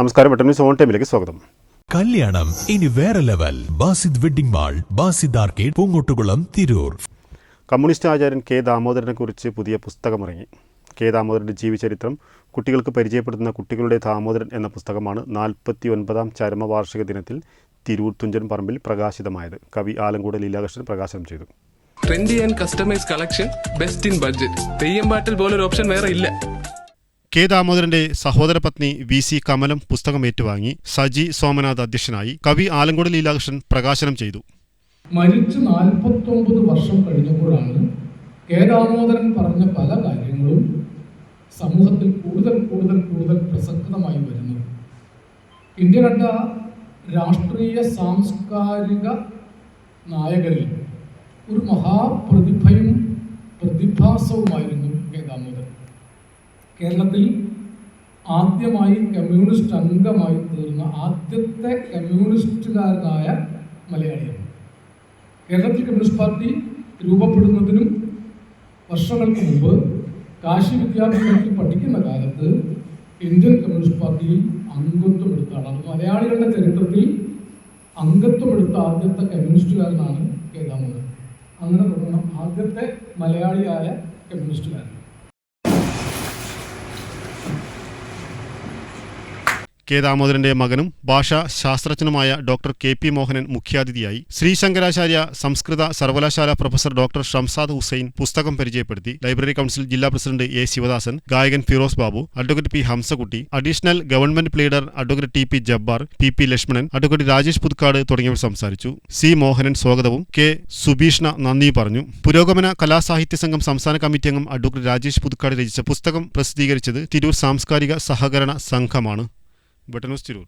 നമസ്കാരം പെട്ടെന്ന് news on ടൈമിലേക്ക് സ്വാഗതം. കല്യാണം ഇനി വേറെ level. Basid wedding mall Basid arcade Poongottukulam Tirur. Communist ആചാര്യൻ കെ ദാമോദരനെ കുറിച്ച് പുതിയ പുസ്തകമിറങ്ങി. കെ ദാമോദരന്റെ ജീവചരിത്രം കുട്ടികൾക്ക് പരിചയപ്പെടുത്തുന്ന കുട്ടികളുടെ ദാമോദരൻ എന്ന പുസ്തകമാണ് നാൽപ്പത്തി ഒൻപതാം ചരമവാർഷിക ദിനത്തിൽ തിരൂർ തുഞ്ചൻ പറമ്പിൽ പ്രകാശിതമായത്. കവി ആലങ്കോട് ലീലാകൃഷ്ണൻ പ്രകാശനം ചെയ്തു. Trendy and customise collection best in budget Theyyam പാട്ടിൽ പോലൊരു ഓപ്ഷൻ വേറെ ഇല്ല. കെ ദാമോദരന്റെ സഹോദര പത്നി വി സി കമലം പുസ്തകം ഏറ്റുവാങ്ങി. സജി സോമനാഥ് അധ്യക്ഷനായി. കവി ആലങ്കോട് ലീലാകൃഷ്ണൻ പ്രകാശനം ചെയ്തു. മരിച്ച് നാൽപ്പത്തൊമ്പത് വർഷം കഴിഞ്ഞപ്പോഴാണ് കെ ദാമോദരൻ പറഞ്ഞ പല കാര്യങ്ങളും സമൂഹത്തിൽ കൂടുതൽ കൂടുതൽ കൂടുതൽ പ്രസക്തമായി വരുന്നത്. ഇന്ത്യ കണ്ട രാഷ്ട്രീയ സാംസ്കാരിക നായകരിൽ ഒരു മഹാപ്രതിഭയും പ്രതിഭാസവുമായിരുന്നു കേരളത്തിൽ ആദ്യമായി കമ്മ്യൂണിസ്റ്റ് അംഗമായി തീർന്ന ആദ്യത്തെ കമ്മ്യൂണിസ്റ്റുകാരനായ മലയാളിയാണ്. കേരളത്തിൽ കമ്മ്യൂണിസ്റ്റ് പാർട്ടി രൂപപ്പെടുന്നതിനും വർഷങ്ങൾക്ക് മുമ്പ് കാശി വിദ്യാഭ്യാസത്തിൽ പഠിക്കുന്ന കാലത്ത് ഇന്ത്യൻ കമ്മ്യൂണിസ്റ്റ് പാർട്ടിയിൽ അംഗത്വം എടുത്ത ആളാണ്. മലയാളികളുടെ ചരിത്രത്തിൽ അംഗത്വം എടുത്ത ആദ്യത്തെ കമ്മ്യൂണിസ്റ്റുകാരനാണ് കെ ദാമോദരൻ അങ്ങനെ തുടങ്ങണം ആദ്യത്തെ മലയാളിയായ കമ്മ്യൂണിസ്റ്റുകാരൻ. കെ ദാമോദരന്റെ മകനും ഭാഷാ ശാസ്ത്രജ്ഞനുമായ ഡോക്ടർ കെ പി മോഹനൻ മുഖ്യാതിഥിയായി. ശ്രീശങ്കരാചാര്യ സംസ്കൃത സർവകലാശാല പ്രൊഫസർ ഡോക്ടർ ഷംസാദ് ഹുസൈൻ പുസ്തകം പരിചയപ്പെടുത്തി. ലൈബ്രറി കൗൺസിൽ ജില്ലാ പ്രസിഡന്റ് എ ശിവദാസൻ ഗായകൻ Firoz Babu advocate P Hamsakutty additional government pleader advocate T P Jabbar P P Lakshmanan advocate Rajesh Puthukkad തുടങ്ങിയവർ സംസാരിച്ചു. സി മോഹനൻ സ്വാഗതവും. കെ സുഭീഷ്ണ നന്ദി പറഞ്ഞു. പുരോഗമന കലാസാഹിത്യ സംഘം സംസ്ഥാന കമ്മിറ്റി അംഗം അഡ്വക്കേറ്റ് രാജേഷ് പുതുക്കാട് രചിച്ച പുസ്തകം പ്രസിദ്ധീകരിച്ചത് തിരൂർ സാംസ്കാരിക സഹകരണ സംഘമാണ്. ബട്ടനൂസ് തിരൂർ